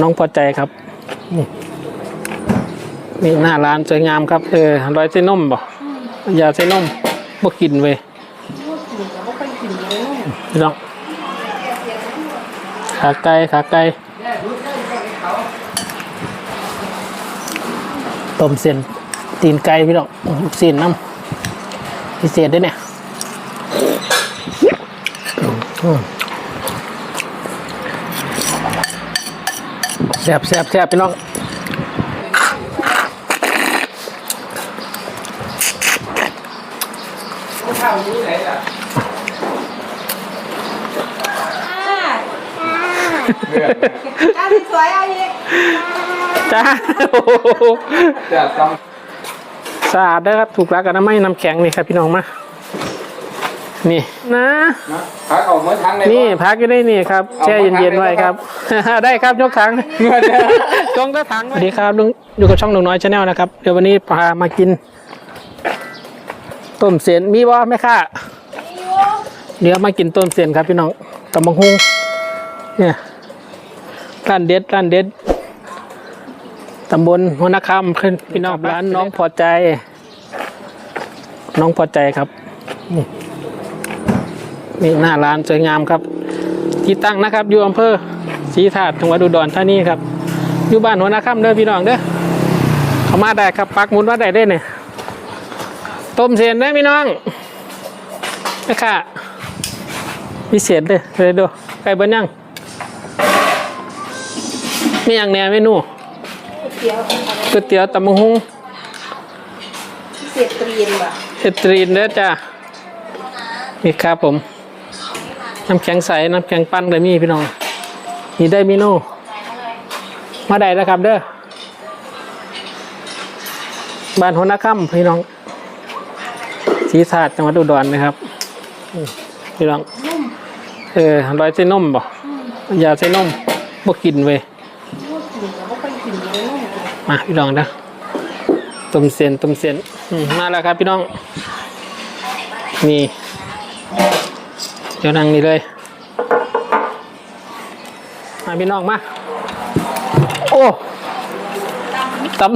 น้องพอใจครับนี่นี่หน้าร้านสวยงามครับ เออร้อยเส้นนมบ่ยาเส้นนมบ่กินเว้ยพี่น้องขาไก่ขาไก่ต้มเส้นตีนไก่พี่น้องลูกเส้นน้ำพิเศษด้วยเนี่ยอืม แซ่บแซ่บแซ่บพี่น้องอะสวยๆเอาอีกจ้าโอ้โหจะต้องสะอาดนะครับถูกรักกันนะไม่น้ำแข็งนี่ครับพี่น้องมา นี่นะนะพักเอาเมื่อทั้งในนี่พักอยู่ได้นี่ครับแช่เย็นๆไว้ครับ ได้ครับยกถังจงกระถังสวัสดีครับลุงอยู่กับช่องหนุ่มน้อยชาแนลนะครับเดี๋ยววันนี้พามากิน ต้มเสียนมีบ่แม่ค่ะเดี๋ยวมากินต้มเสียนครับพี่น้องตำบังฮุงเนี่ยร้านเด็ดร้านเด็ดตำบลหัวนาคำขึ้นพี่น้องร้านน้องพอใจ น้องพอใจครับนี่ นี่หน้าร้านสวยงามครับ ที่ตั้งนะครับอยู่อำเภอศรีธาตุจังหวัดอุดรธานีครับ อยู่บ้านหัวนาคำเด้อพี่น้องเด้อเข้ามาได้ครับปักหมุดว่าได้ได้เนี่ยต้มเสียนได้พี่น้องนะค่ะพิเศษเลยเลยดูไก่เบิ้ลยังมีอย่างแหน่เมนูเตี๋ยวก๋วยเตี๋ยวตำบักหุงเสียตรีนว่ะเอตรีนเด้อจ้านี่ครับผม น้ำแข็งใส น้ำแข็งปั้นเลยมีพี่น้องมีได้มีโน่มาได้แล้วครับเด้อบ้านหัวนาค่ำพี่น้องศรีธาตุจังหวัดอุดรนะครับพี่น้องเออร้อยเส้นนมบ่ยาเส้นนมบ่กินเว้ยพูดถึงแล้วกกินเลยนุ่มาพี่น้องนะต้มเส้นต้มเส้นมาแล้วครับพี่น้องนี่ เดี๋ยวนั่งนี่เลยมาพี่น้องมา โอ้ตำ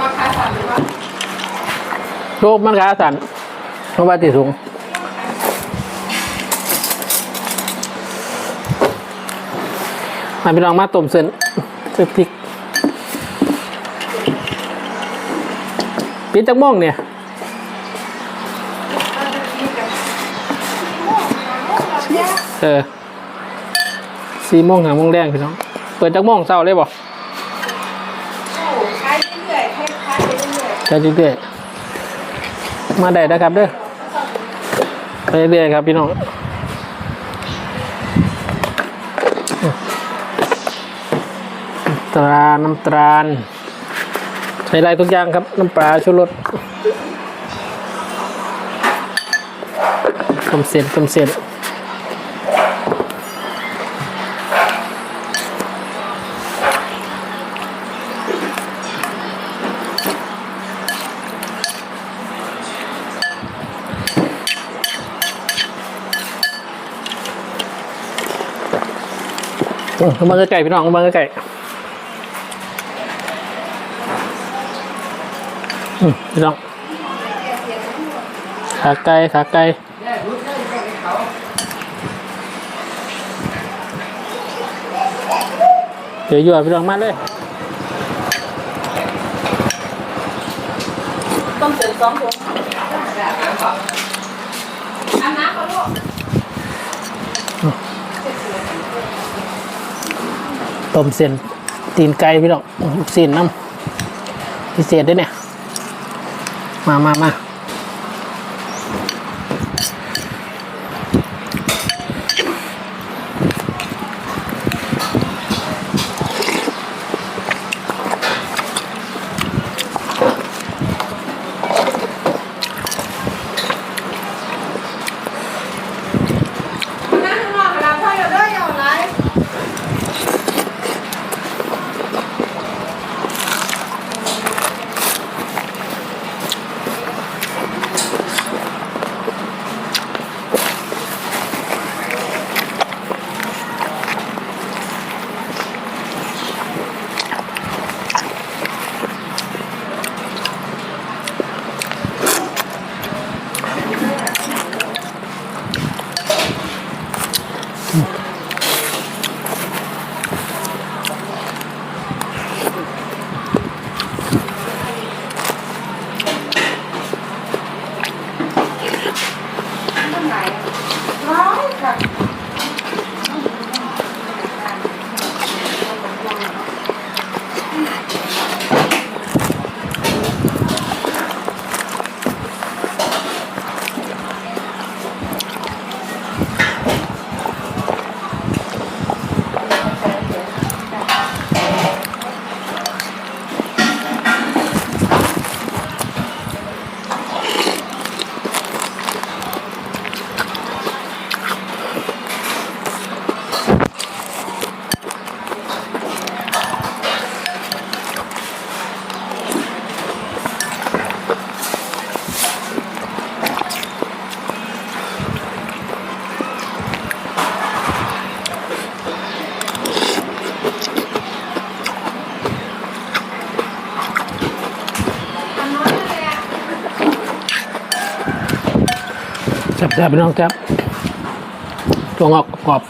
ราคาสามสิบบาทโรคมันขาสั่นเพราะว่าติดถุงมาพี่น้องมาต้มเส้นเส้นพริกปิดจักม่องเนี่ย เออสี่โมงหาโมงแดงพี่น้อง เปิดจักโมงเช้าเลยบ่ขายเรื่อยให้ขายไปเรื่อยใช่เรื่อยๆมาได้นะครับเด้อไปเรื่อยๆครับพี่น้องตราน้ำตาลใช้ได้ทุกอย่างครับ น้ำปลาชูรสต้มเสร็จต้มเสร็จ อืมมาใกล้ๆพี่น้องมาใกล้ๆอืมพี่น้องขาไก่ขาไก่เดี๋ยวอยู่อะพี่น้องมาเลยต้มเสร็จสองถุงอันน้ำเขาลูก ต้มเส้นตีนไก่พี่น้องลูกเส้นน้ำพิเศษด้วยเนี่ย มามามา แซ่บๆพี่น้องแซ่บตัวงอกกรอบ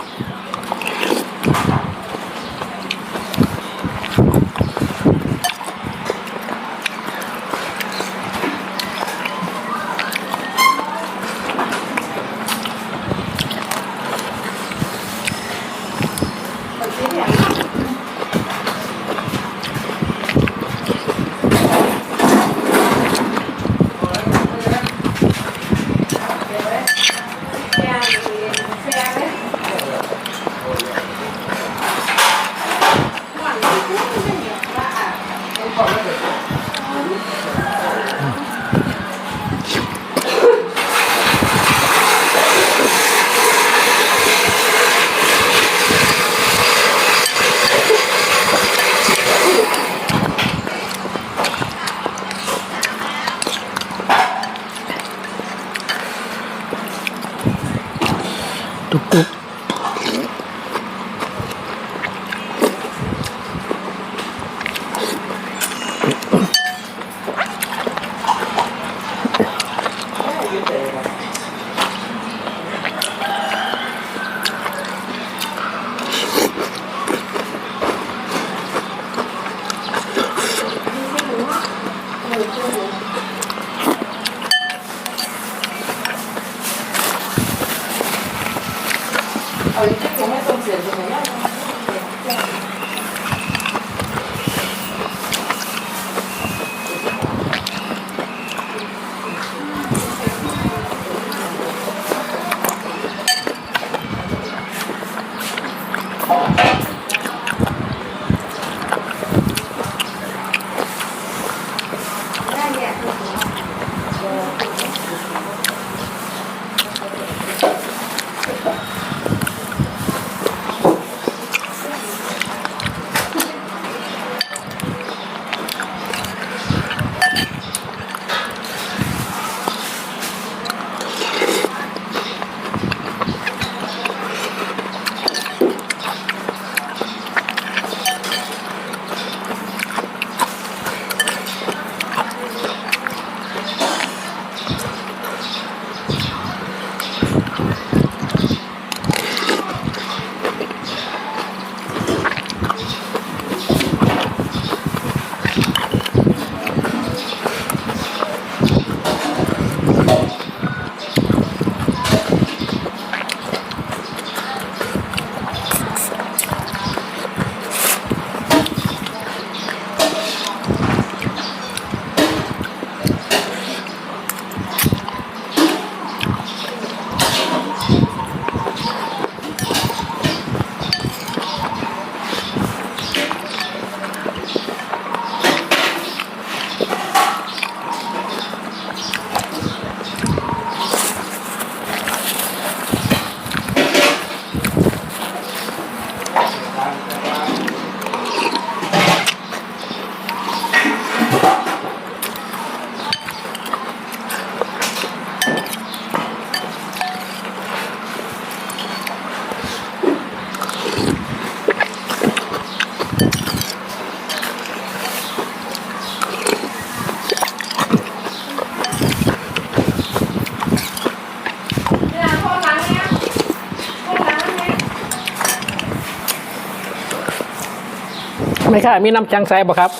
ไม่ค่ะ มีน้ำจังใสบ่ครับ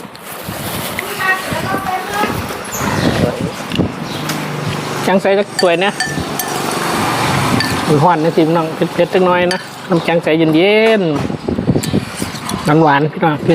จังใสสักตัวยเนี่ยหวานนะสิพี่น้องเผ็ดๆจังน้อยนะน้ำจังใสเย็นๆหวานๆพี่น้องเ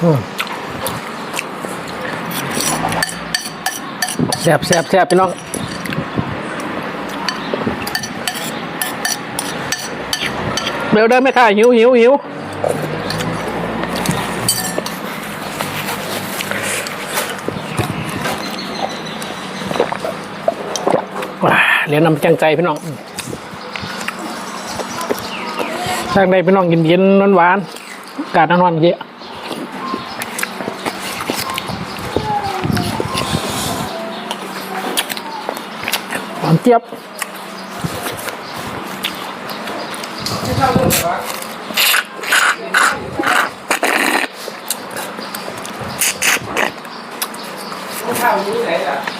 แซบแซบแซบพี่น้องเร็วเด้อไม่ค่ะหิวหิวหิวเดี๋ยวนำจังใจพี่น้องจังใจพี่น้องเย็นนวลหวานๆกาดนวลเยอะ มเจี๊ยบข้าวนี้ไหนล่ะ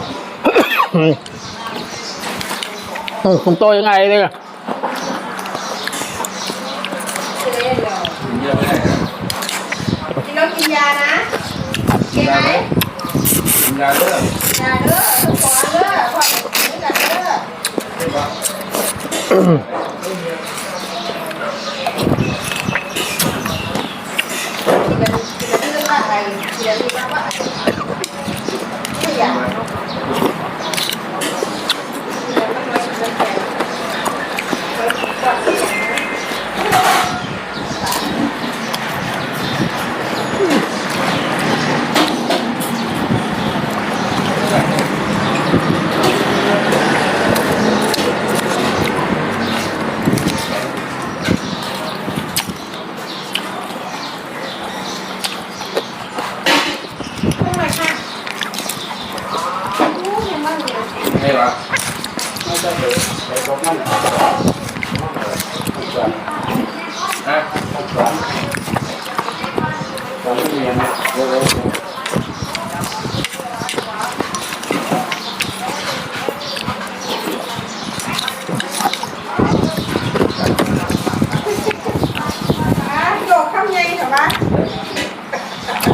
này ừ, không tôi cái này đây nó kim da nè. Kim ấy kim da đứa da đứa không có đứa không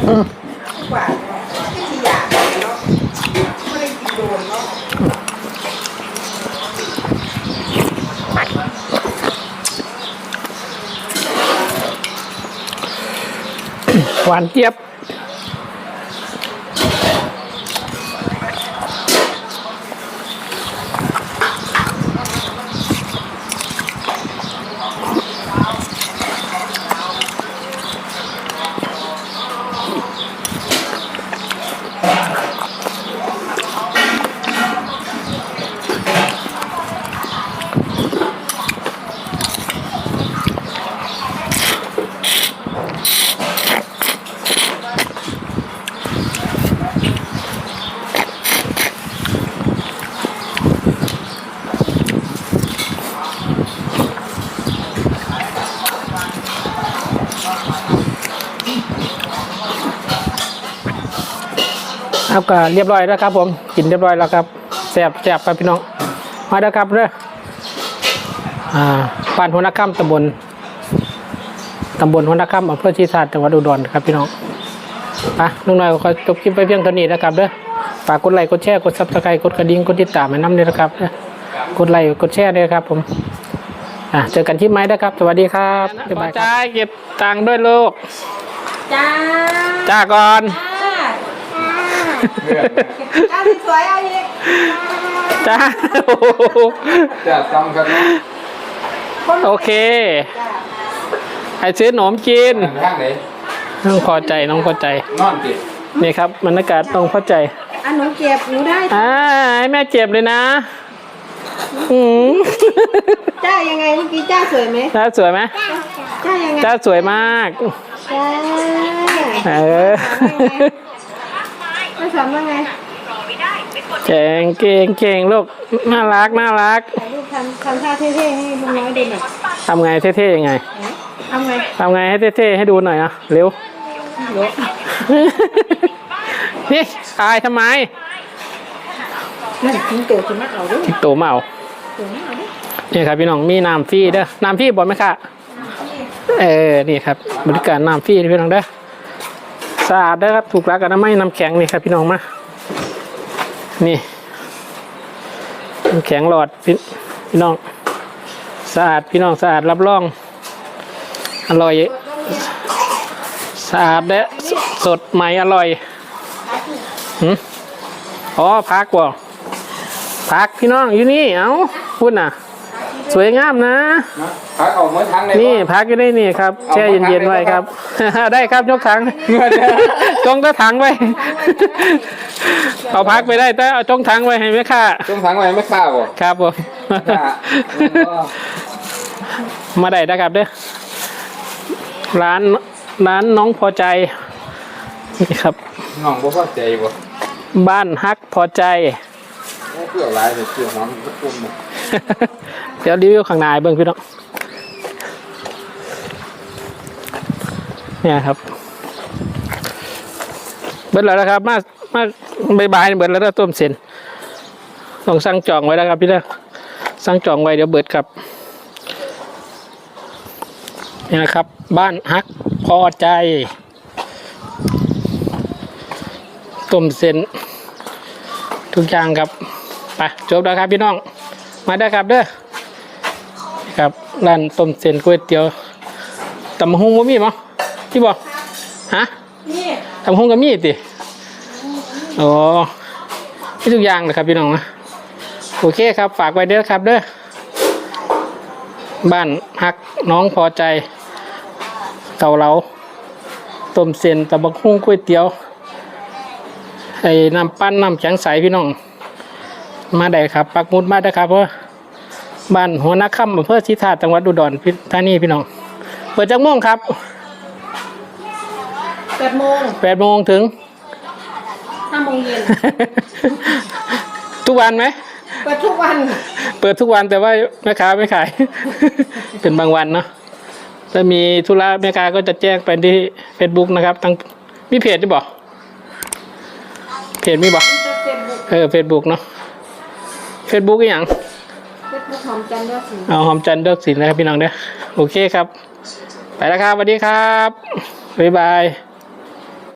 หวานเจี๊ยบ ครับก็เรียบร้อยแล้วครับ ผมกินเรียบร้อยแล้วครับแสบแสบไปพี่น้องมาแล้วครับเด้ออ่าปานหัวนักข้ามตำบลตำบลหัวนักข้ามอำเภอชีสาดจังหวัดอุดรครับพี่น้องอะน้องน้อยก็จบคลิปไปเพียงเท่านี้นะครับเด้อฝากกดไลค์กดแชร์กดซับสไครต์กดกระดิ่งกดติดตามให้น้ำเลยนะครับกดไลค์กดแชร์เลยครับ ผมอะเจอกันที่ไม้นะครับ สวัสดีครับบ๊ายบายจ้าเก็บตังค์ด้วยลูกจ้าจ้าก่อน เลือดจ้าสวยๆเอาอีกจ้าโอ้โหจะต้องครับเนาะโอเคให้ซื้อขนมกินข้างไหนน้องพอใจน้องพอใจ นอนติดนี่ครับบรรยากาศน้องพอใจอะหนูเก็บหนูได้อ่าให้แม่เจ็บเลยนะอืมจ้ายังไงเมื่อกี้จ้าสวยไหมจ้าสวยไหมจ้ายังไงจ้าสวยมาก จ้า เออไม่ สอนว่าไงเก่งเก่งเก่งลูกน่ารักน่ารักถ่ายรูปทำทำท่าเท่ๆให้ลุงน้อยดูหน่อยทำไงเท่ๆยังไงทำไงทำไงให้เท่ๆให้ดูหน่อยนะเร็วเดี๋ยวนี่อายทำไมนั่นทิ้งตัวคุณนักเอาด้วยโตเมาตัวนักเอาด้วยนี่ครับพี่น้องมีน้ำฟรีเด้อน้ำฟรีบ่ไหมคะเออนี่ครับบริการน้ำฟรีพี่น้องเด้อ สะอาดเด้อครับถูกรักกันนะไม่น้ำแข็งนี่ครับพี่น้องมา นี่น้ำแข็งหลอดพี่พี่น้องสะอาดพี่น้องสะอาดรับรอง อร่อยสะอาดและสดใหม่อร่อยหืมอ๋อพักบ่พักพี่น้องอยู่นี่ เอ้าพูดน่ะ สวยงามนะนะพักเอาเมื่อทั้งในนี่พักอยู่ได้นี่ครับ แช่เย็นๆไว้ครับ ได้ครับยกถังจงตะถังไว้ เอาพักไปได้แต่เอาจงถังไว้ให้แม่ค่าช่วงทั้งไว้ไม่ข้าวบ่ครับผมมาได้นะครับเด้อร้านร้านน้องพอใจนี่ครับน้องบ่พอใจบ่บ้านฮักพอใจโอ้เกี่ยวหลายเลยเกี่ยวหอมทุกคนหมด เดี๋ยวรีวิวข้างในเบิ่งพี่น้องเนี่ยครับ เบิดแล้วนะครับ มามาบายบายเบิดแล้วนะต้มเส้นต้องสั่งจองไว้นะครับพี่เด้องสั่งจองไว้เดี๋ยวเบิดครับนี่นะครับ บ้านฮักพอใจต้มเส้นทุกอย่างครับไปจบแล้วครับพี่น้อง มาได้ครับเด้อ ครับร้านต้มเส้นก๋วยเตี๋ยวตำบักหุงบ่มีมั้ที่บอกฮะนี่ตำบักหุงก็มีติอ๋อมีทุกอย่างเลยครับพี่น้องนะโอเคครับ ฝากไว้เด้อครับเด้อบ้านฮักน้องพอใจ เก่าเหลาต้มเส้นตำบักหุงก๋วยเตี๋ยวไอ้น้ำปั้นน้ำแข็งใสพี่น้อง มาได้ครับ ปักหมุดมาได้ครับเพราะ บ้านหัวนักค่ำอำเภอทิธาจังหวัดอุดรพิธานีพี่น้อง เปิดจังโมงครับแปดโมงแปดโมงถึงห้าโมงเย็นทุกวันไหมเปิดทุกวัน เปิดทุกวันแต่ว่าแม่ค้าไม่ขาย เป็นบางวันเนาะถ้ามีธุระแม่ค้าก็จะแจ้งไปที่ Facebook นะครับทั้งมีเพจจะบอกเพจมีบอกเฟซบุ๊กเออเฟซบุ๊กเนาะเฟซบุ๊กอหย่างเฟซบุ๊ก หอมจันทร์ยอดสิงเอาหอมจันทร์เลิกสินนะครับพี่น้องเด้อโอเคครับ ไปแล้วครับสวัสดีครับบ๊ายบาย